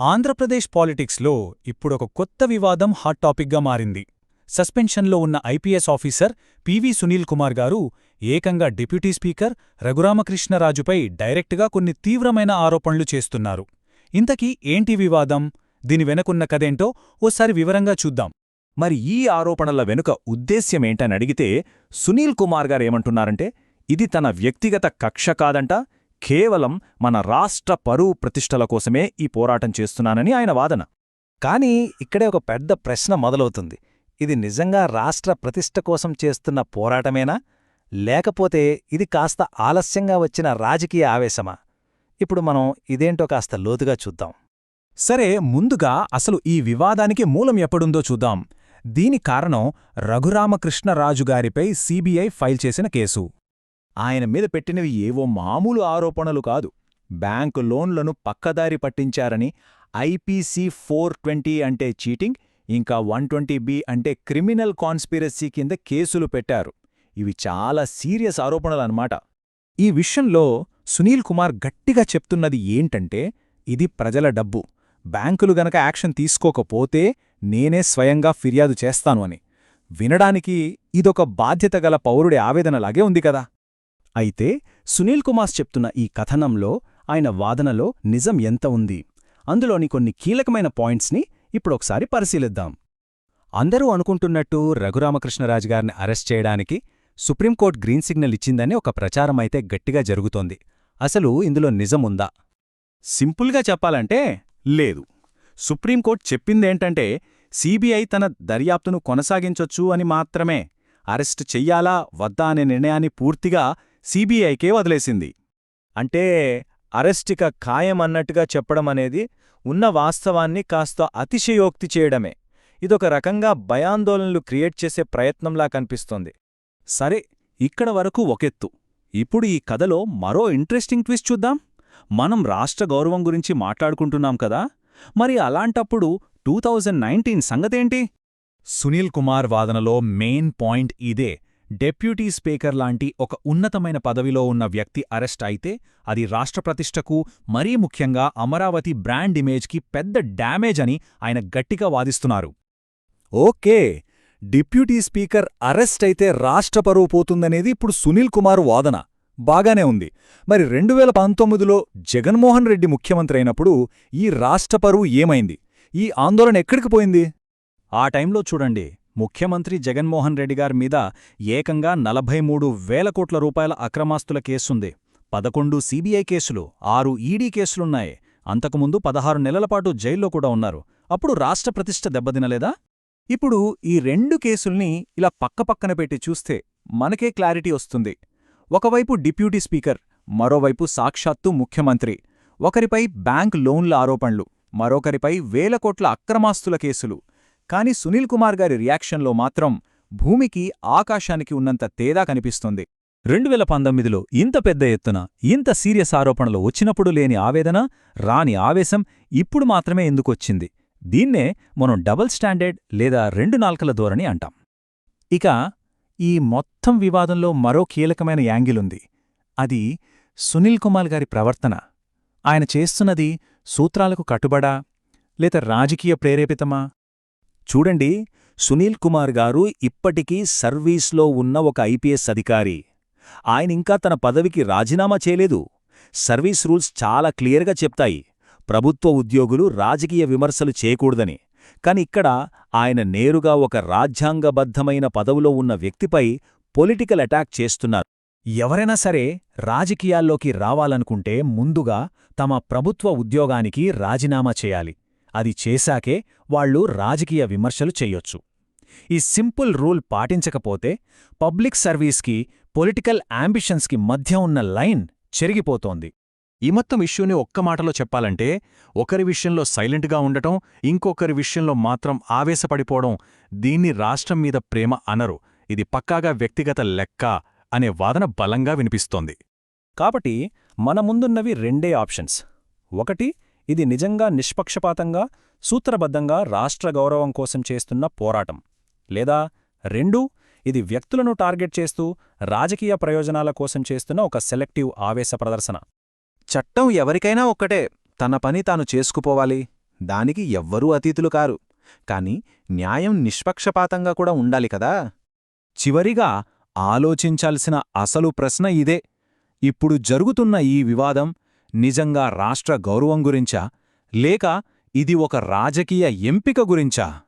ఆంధ్రప్రదేశ్ పాలిటిక్స్లో ఇప్పుడొక కొత్త వివాదం హాట్ టాపిక్గా మారింది. సస్పెన్షన్లో ఉన్న IPS officer PV Sunil Kumar garu ఏకంగా డిప్యూటీ స్పీకర్ రఘురామకృష్ణరాజుపై డైరెక్ట్గా కొన్ని తీవ్రమైన ఆరోపణలు చేస్తున్నారు. ఇంతకీ ఏంటి వివాదం? దీని వెనకున్న కదేంటో ఓసారి వివరంగా చూద్దాం. మరి ఈ ఆరోపణల వెనుక ఉద్దేశ్యమేంటని అడిగితే సునీల్ కుమార్ గారేమంటున్నారంటే ఇది తన వ్యక్తిగత కక్ష కాదంట కేవలం మన రాష్ట్ర పరువు ప్రతిష్టల కోసమే ఈ పోరాటం చేస్తున్నానని ఆయన వాదన. కానీ ఇక్కడే ఒక పెద్ద ప్రశ్న మొదలవుతుంది. ఇది నిజంగా రాష్ట్ర ప్రతిష్ట కోసం చేస్తున్న పోరాటమేనా? లేకపోతే ఇది కాస్త ఆలస్యంగా వచ్చిన రాజకీయ ఆవేశమా? ఇప్పుడు మనం ఇదేంటో కాస్త లోతుగా చూద్దాం. సరే ముందుగా అసలు ఈ వివాదానికి మూలం ఎప్పుడుందో చూద్దాం. దీని కారణం రఘురామకృష్ణరాజుగారిపై సీబీఐ ఫైల్ చేసిన కేసు. ఆయన మీద పెట్టినవి ఏవో మామూలు ఆరోపణలు కాదు. బ్యాంకు లోన్లను పక్కదారి పట్టించారని ఐపీసీ ఫోర్ ట్వంటీ అంటే చీటింగ్ ఇంకా వన్ ట్వంటీ బి అంటే క్రిమినల్ కాన్స్పిరసీ కింద కేసులు పెట్టారు. ఇవి చాలా సీరియస్ ఆరోపణలన్నమాట. ఈ విషయంలో సునీల్ కుమార్ గట్టిగా చెప్తున్నది ఏంటంటే ఇది ప్రజల డబ్బు. బ్యాంకులు గనక యాక్షన్ తీసుకోకపోతే నేనే స్వయంగా ఫిర్యాదు చేస్తాను అని. వినడానికి ఇదొక బాధ్యత గల పౌరుడి ఆవేదనలాగే ఉంది కదా. అయితే సునీల్ కుమార్ చెప్తున్న ఈ కథనంలో ఆయన వాదనలో నిజం ఎంత ఉంది? అందులోని కొన్ని కీలకమైన పాయింట్స్ని ఇప్పుడొకసారి పరిశీలిద్దాం. అందరూ అనుకుంటున్నట్టు రఘురామకృష్ణరాజు గారిని అరెస్ట్ చేయడానికి సుప్రీంకోర్టు గ్రీన్ సిగ్నల్ ఇచ్చిందని ఒక ప్రచారమైతే గట్టిగా జరుగుతోంది. అసలు ఇందులో నిజముందా సింపుల్గా చెప్పాలంటే లేదు. సుప్రీంకోర్టు చెప్పిందేంటంటే సీబీఐ తన దర్యాప్తును కొనసాగించొచ్చు అని మాత్రమే అరెస్టు చెయ్యాలా వద్దా అనే నిర్ణయాన్ని పూర్తిగా సీబీఐకే వదిలేసింది. అంటే అరెస్టిక ఖాయమన్నట్టుగా చెప్పడం అనేది ఉన్న వాస్తవాన్ని కాస్త అతిశయోక్తి చేయడమే. ఇదొక రకంగా భయాందోళనలు క్రియేట్ చేసే ప్రయత్నంలా కనిపిస్తోంది. సరే ఇక్కడ వరకు ఒకెత్తు ఇప్పుడు ఈ కథలో మరో ఇంట్రెస్టింగ్ ట్విస్ట్ చూద్దాం. మనం రాష్ట్ర గౌరవం గురించి మాట్లాడుకుంటున్నాం కదా? మరి అలాంటప్పుడు టూ థౌజండ్ నైన్టీన్ సంగతేంటి? సునీల్ కుమార్ వాదనలో మెయిన్ పాయింట్ ఇదే. డెప్యూటీ స్పీకర్ లాంటి ఒక ఉన్నతమైన పదవిలో ఉన్న వ్యక్తి అరెస్ట్ అయితే అది రాష్ట్ర ప్రతిష్టకు మరీ ముఖ్యంగా అమరావతి బ్రాండ్ ఇమేజ్కి పెద్ద డ్యామేజ్ అని ఆయన గట్టిగా వాదిస్తున్నారు. ఓకే డిప్యూటీ స్పీకర్ అరెస్ట్ అయితే రాష్ట్ర పరువు పోతుందనేది ఇప్పుడు సునీల్ కుమార్ వాదన. బాగానే ఉంది. మరి రెండు వేల పంతొమ్మిదిలో జగన్మోహన్ రెడ్డి ముఖ్యమంత్రి అయినప్పుడు ఈ రాష్ట్ర పరువు ఏమైంది? ఈ ఆందోళన ఎక్కడికి పోయింది? ఆ టైంలో చూడండి. ముఖ్యమంత్రి జగన్మోహన్ రెడ్డి గారి మీద ఏకంగా నలభై మూడు వేల కోట్ల రూపాయల అక్రమాస్తుల కేసుంది. పదకొండు సీబీఐ కేసులు ఆరు ఈడీ కేసులున్నాయి. అంతకుముందు పదహారు నెలలపాటు జైల్లో కూడా ఉన్నారు. అప్పుడు రాష్ట్ర ప్రతిష్ట దెబ్బతినలేదా? ఇప్పుడు ఈ రెండు కేసుల్ని ఇలా పక్కపక్కన పెట్టి చూస్తే మనకే క్లారిటీ వస్తుంది. ఒకవైపు డిప్యూటీ స్పీకర్ మరోవైపు సాక్షాత్తు ముఖ్యమంత్రి. ఒకరిపై బ్యాంక్ లోన్ల ఆరోపణలు మరొకరిపై వేల కోట్ల అక్రమాస్తుల కేసులు. కాని సునీల్ కుమార్ గారి రియాక్షన్లో మాత్రం భూమికి ఆకాశానికి ఉన్నంత తేడా కనిపిస్తుంది. రెండు వేల పంతొమ్మిదిలో ఇంత పెద్ద ఎత్తున ఇంత సీరియస్ ఆరోపణలు వచ్చినప్పుడు లేని ఆవేదన రాని ఆవేశం ఇప్పుడు మాత్రమే ఎందుకొచ్చింది? దీన్నే మనం డబుల్ స్టాండర్డ్ లేదా రెండు నాల్కల ధోరణి అంటాం. ఇక ఈ మొత్తం వివాదంలో మరో కీలకమైన యాంగిలుంది అది సునీల్ కుమార్ గారి ప్రవర్తన. ఆయన చేస్తున్నది సూత్రాలకు కట్టుబడా లేత రాజకీయ ప్రేరేపితమా? చూడండి సునీల్ కుమార్ గారు ఇప్పటికీ సర్వీస్లో ఉన్న ఒక ఐపీఎస్ అధికారి. ఆయనింకా తన పదవికి రాజీనామా చేయలేదు. సర్వీస్ రూల్స్ చాలా క్లియర్గా చెప్తాయి. ప్రభుత్వ ఉద్యోగులు రాజకీయ విమర్శలు చేయకూడదని. కాని ఇక్కడ ఆయన నేరుగా ఒక రాజ్యాంగబద్ధమైన పదవిలో ఉన్న వ్యక్తిపై పొలిటికల్ అటాక్ చేస్తున్నారు. ఎవరైనా సరే రాజకీయాల్లోకి రావాలనుకుంటే ముందుగా తమ ప్రభుత్వ ఉద్యోగానికి రాజీనామా చేయాలి. అది చేశాకే వాళ్ళు రాజకీయ విమర్శలు చెయ్యొచ్చు ఈ సింపుల్ రూల్ పాటించకపోతే పబ్లిక్ సర్వీస్కి పొలిటికల్ యాంబిషన్స్కి మధ్య ఉన్న లైన్ చెరిగిపోతోంది. ఈ మొత్తం ఇష్యూని ఒక్క మాటలో చెప్పాలంటే ఒకరి విషయంలో సైలెంట్గా ఉండటం ఇంకొకరి విషయంలో మాత్రం ఆవేశపడిపోవడం దీన్ని రాష్ట్రం మీద ప్రేమ అనరు. ఇది పక్కాగా వ్యక్తిగత లెక్క అనే వాదన బలంగా వినిపిస్తోంది. కాబట్టి మన ముందున్నవి రెండే ఆప్షన్స్. ఒకటి ఇది నిజంగా నిష్పక్షపాతంగా సూత్రబద్ధంగా రాష్ట్ర గౌరవం కోసం చేస్తున్న పోరాటం. లేదా రెండు ఇది వ్యక్తులను టార్గెట్ చేస్తూ రాజకీయ ప్రయోజనాల కోసం చేస్తున్న ఒక సెలెక్టివ్ ఆవేశ ప్రదర్శన. చట్టం ఎవరికైనా ఒక్కటే. తన పని తాను చేసుకుపోవాలి. దానికి ఎవ్వరూ అతీతులు కారు. కాని న్యాయం నిష్పక్షపాతంగా కూడా ఉండాలి కదా? చివరిగా ఆలోచించాల్సిన అసలు ప్రశ్న ఇదే. ఇప్పుడు జరుగుతున్న ఈ వివాదం నిజంగా రాష్ట్ర గౌరవం గురించా? లేక ఇది ఒక రాజకీయ ఎంపిక గురించా?